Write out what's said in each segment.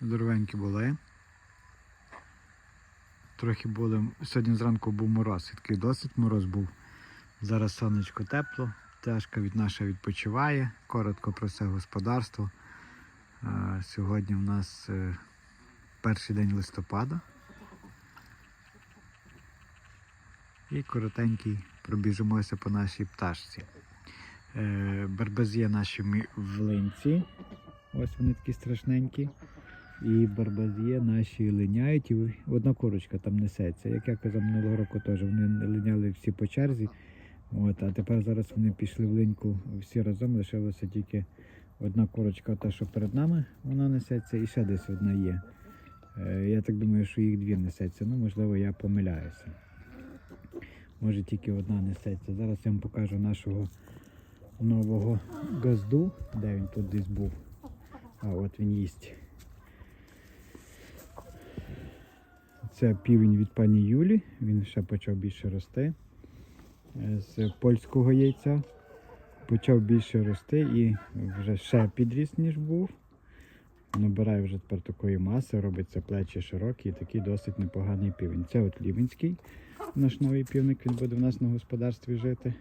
Здоровенькі були. Трохи були. Сьогодні зранку був мороз, такий досить мороз був. Зараз сонечко тепло, тяжка від наша відпочиває. Коротко про все господарство. Сьогодні в нас е, перший день листопада. І коротенький пробіжимося по нашій пташці. Е, наші мі- в линці. Ось вони такі страшненькі. І барбазє наші линяють, і одна курочка там несеться. Як я казав минулого року теж, вони линяли всі по черзі. От, а тепер зараз вони пішли в линьку всі разом, лишилася тільки одна курочка, та що перед нами, вона несеться, і ще десь одна є. Е, я так думаю, що їх дві несеться. Ну, можливо, я помиляюся. Може тільки одна несеться. Зараз я вам покажу нашого нового газду, де він тут десь був. А от він їсть. Це півень від пані Юлі, він ще почав більше рости. Е, З польського яйця почав більше рости і вже ще підріс, ніж був. Набирає вже тепер такої маси, робиться плечі широкі і такий досить непоганий півень. Це от Лівенський, наш новий півник, він буде в нас на господарстві жити.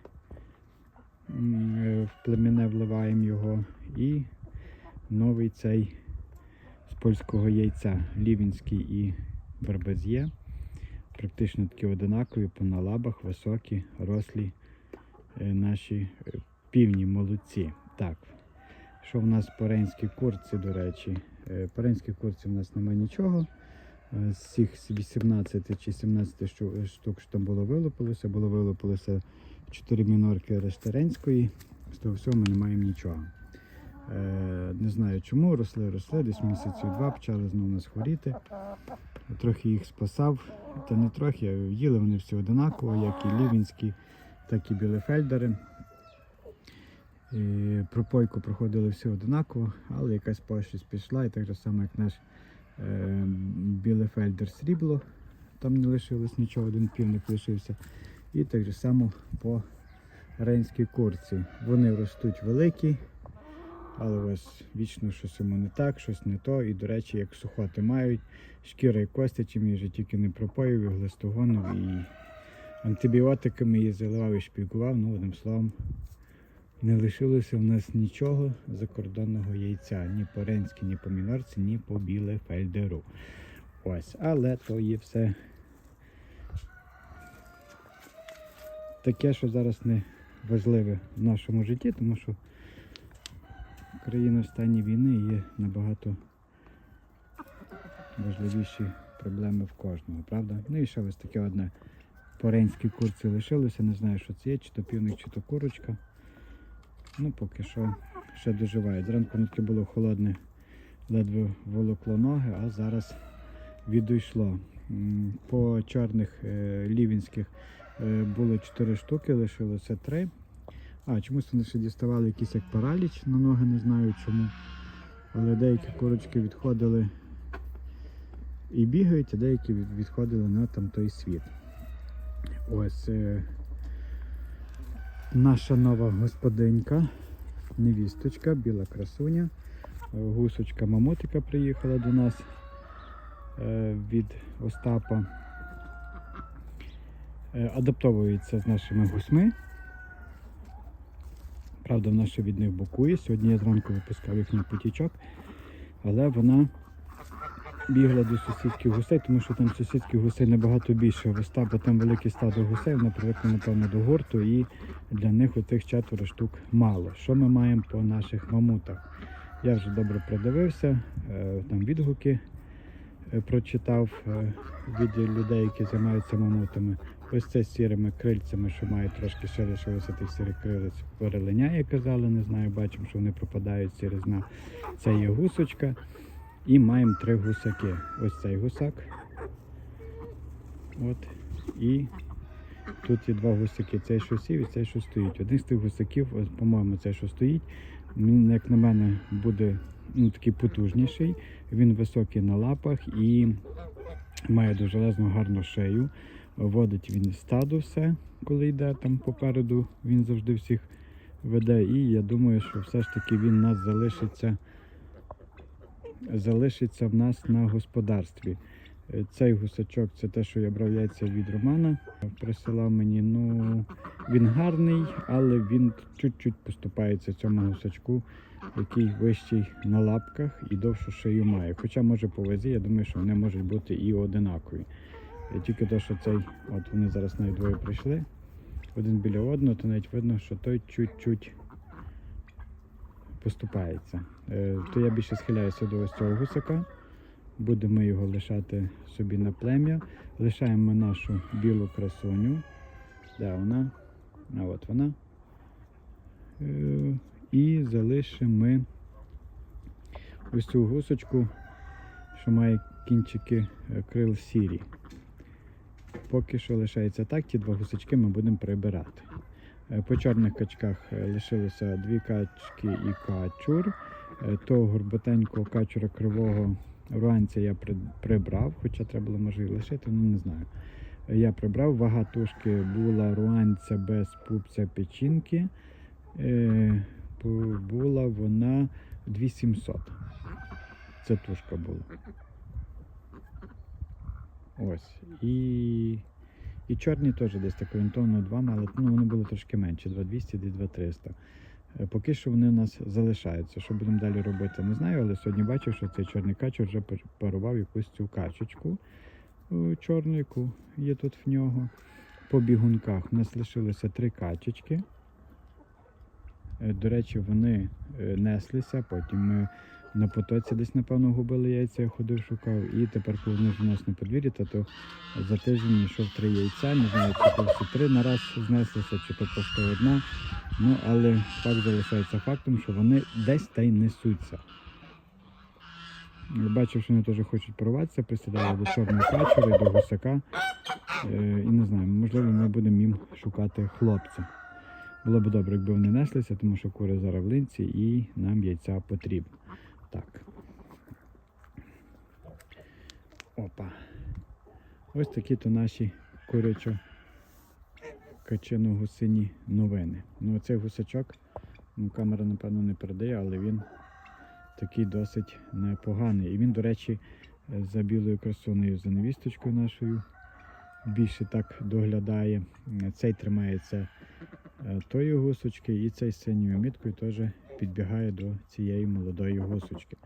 Е, В племінне вливаємо його. І новий цей з польського яйця Лівінський і Барбазє. Практично такі одинакові, по налабах, високі, рослі е, наші е, півні молодці. Так, що в нас по рейнській курці, до речі? Е, По рейнській курці в нас немає нічого. З цих 18 чи 17 штук, що там було вилупилося, було вилупилося 4 мінорки рештеренської. З того всього ми не маємо нічого. Е, не знаю чому, росли, росли, десь місяців два почали знову нас хворіти. Трохи їх спасав, та не трохи, їли вони всі одинаково, як і лівінські, так і білефельдери. І пропойку проходили всі одинаково, але якась пошість пішла, і так же само, як наш е, білефельдер срібло, там не лишилось нічого, один півник лишився. І так же само по рейнській курці. Вони ростуть великі, але ось вічно щось йому не так, щось не то. І, до речі, як сухоти мають, шкіра і кості, чим я вже тільки не пропоїв, і глистогонив, і антибіотиками її заливав і шпікував. Ну, одним словом, не лишилося в нас нічого закордонного яйця. Ні по ренській, ні по мінорці, ні по білефельдеру. Ось, але то є все таке, що зараз не важливе в нашому житті, тому що країна в стані війни є набагато важливіші проблеми в кожного, правда? Ну і ще ось таке одне по рейнській курці лишилося, не знаю, що це є, чи то півник, чи то курочка. Ну, поки що ще доживає. Зранку таке було холодне, ледве волокло ноги, а зараз відійшло. По чорних е, лівінських е, було 4 штуки, лишилося 3. А, чомусь вони ще діставали якийсь як параліч на ноги, не знаю чому. Але деякі курочки відходили і бігають, а деякі відходили на там той світ. Ось е, наша нова господинька, невісточка, біла красуня. Е, Гусочка мамотика приїхала до нас е, від Остапа. Е, Адаптовується з нашими гусьми. Правда, вона ще від них бокує. Сьогодні я зранку випускав їх на потічок, але вона бігла до сусідських гусей, тому що там сусідських гусей набагато більше. В Остапа там велике стадо гусей, вона привикла, напевно, до гурту, і для них оцих четверо штук мало. Що ми маємо по наших мамутах? Я вже добре продивився, е, там відгуки е, прочитав е, від людей, які займаються мамутами. Ось це з сірими крильцями, що має трошки ще лишилося тих сірих крилець. Перелиняє, казали, не знаю, бачимо, що вони пропадають сіризна. Це є гусочка. І маємо три гусаки. Ось цей гусак. От. І тут є два гусаки. Цей, що сів і цей, що стоїть. Один з тих гусаків, по-моєму, цей, що стоїть, він, як на мене, буде ну, такий потужніший. Він високий на лапах і має дуже лезну гарну шею. Водить він стадо все, коли йде там попереду, він завжди всіх веде. І я думаю, що все ж таки він нас залишиться залишиться в нас на господарстві. Е, Цей гусачок це те, що я брав яйця від Романа. Присилав мені. Ну він гарний, але він чуть-чуть поступається цьому гусачку, який вищий на лапках і довшу шию має. Хоча може по вазі, я думаю, що вони можуть бути і одинакові. Е, Тільки те, що цей, от вони зараз навіть двоє прийшли, один біля одного, то навіть видно, що той чуть-чуть поступається. Е, То я більше схиляюся до ось цього гусака. Будемо його лишати собі на плем'я. Лишаємо нашу білу красуню. Де вона? А от вона. Е, І залишимо ми ось цю гусочку, що має кінчики е, крил сірі. Поки що лишається так, ті два гусачки ми будемо прибирати. Е, По чорних качках е, лишилося дві качки і качур. Е, Того горботенького качура кривого руанця я прибрав, хоча треба було може лишити, ну не знаю. Я прибрав, вага тушки була руанця без пупця печінки. Була вона 2700. Це тушка була. Ось. І, і чорні теж десь так орієнтовно 2 мали, ну вони були трошки менші, 2200, десь 2300. Е, Поки що вони у нас залишаються. Що будемо далі робити, не знаю, але сьогодні бачив, що цей чорний качур вже парував якусь цю качечку е, чорну, яку є тут в нього. По бігунках у нас лишилося три качечки. Е, До речі, вони е, неслися, потім ми на потоці десь, напевно, губили яйця, я ходив, шукав. І тепер, коли вони у нас на подвір'ї, то, за тиждень йшов три яйця. Не знаю, чи то всі три нараз знеслися, чи то просто одна. Ну, але факт залишається фактом, що вони десь та й несуться. Бачив, що вони теж хочуть порватися, присідали до чорного качура, до гусака. Е, і не знаю, можливо, ми будемо їм шукати хлопця. Було б добре, якби вони неслися, тому що кури зараз в линці і нам яйця потрібно. Так. Опа. Ось такі то наші курячо качино гусині новини. Ну, оцей гусачок, ну, камера, напевно, не передає, але він такий досить непоганий. І він, до речі, за білою красуною, за невісточкою нашою більше так доглядає. Цей тримається е, тої гусочки, і цей синьою міткою теж підбігає до цієї молодої гусочки.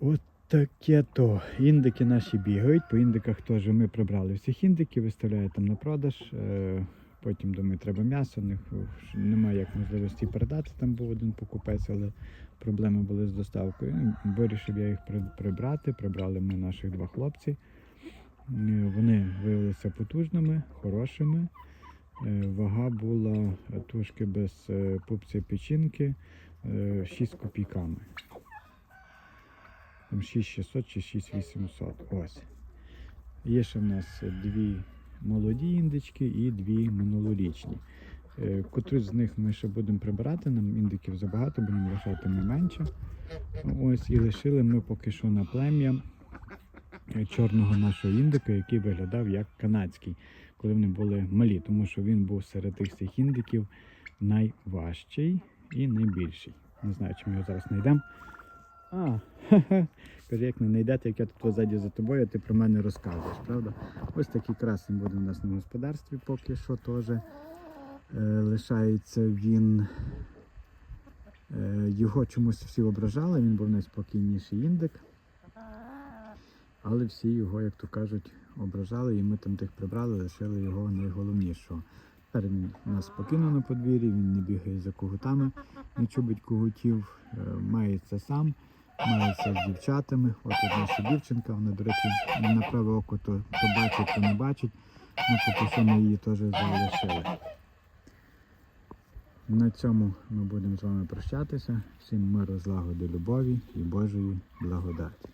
От таке то. Індики наші бігають. По індиках теж ми прибрали всіх індиків, виставляють там на продаж. Е, Потім думаю, треба м'ясо. ж немає як можливості передати. Там був один покупець, але проблеми були з доставкою. Вирішив я їх прибрати. Прибрали ми наших два хлопці. Е, Вони виявилися потужними, хорошими. Е, Вага була е, тушки без е, пупця печінки е, 6 копійками. Там 6600 чи 6800. Ось. Є ще в нас дві молоді індички і дві минулорічні. Е, Котру з них ми ще будемо прибирати, нам індиків забагато, будемо лишати ми менше. Ось і лишили ми поки що на плем'я е, чорного нашого індика, який виглядав як канадський, коли вони були малі, тому що він був серед тих всіх індиків найважчий і найбільший. Не знаю, чи ми його зараз знайдемо. А. Каже, як не знайдете, як я тут позаді за тобою, ти про мене розказуєш, правда? Ось такий красень буде у нас на господарстві поки що теж. Е, лишається він. Е, його чомусь всі ображали, він був найспокійніший індик. Але всі його, як то кажуть, ображали, і ми там тих прибрали, лишили його найголовнішого. Тепер він нас спокійно на подвір'ї, він не бігає за когутами, не чубить когутів, е, мається сам, мається з дівчатами. От наша дівчинка, вона, до речі, на праве око то, то то не бачить. Ну, що ми її теж залишили. На цьому ми будемо з вами прощатися. Всім миру, злагоди, любові і Божої благодаті.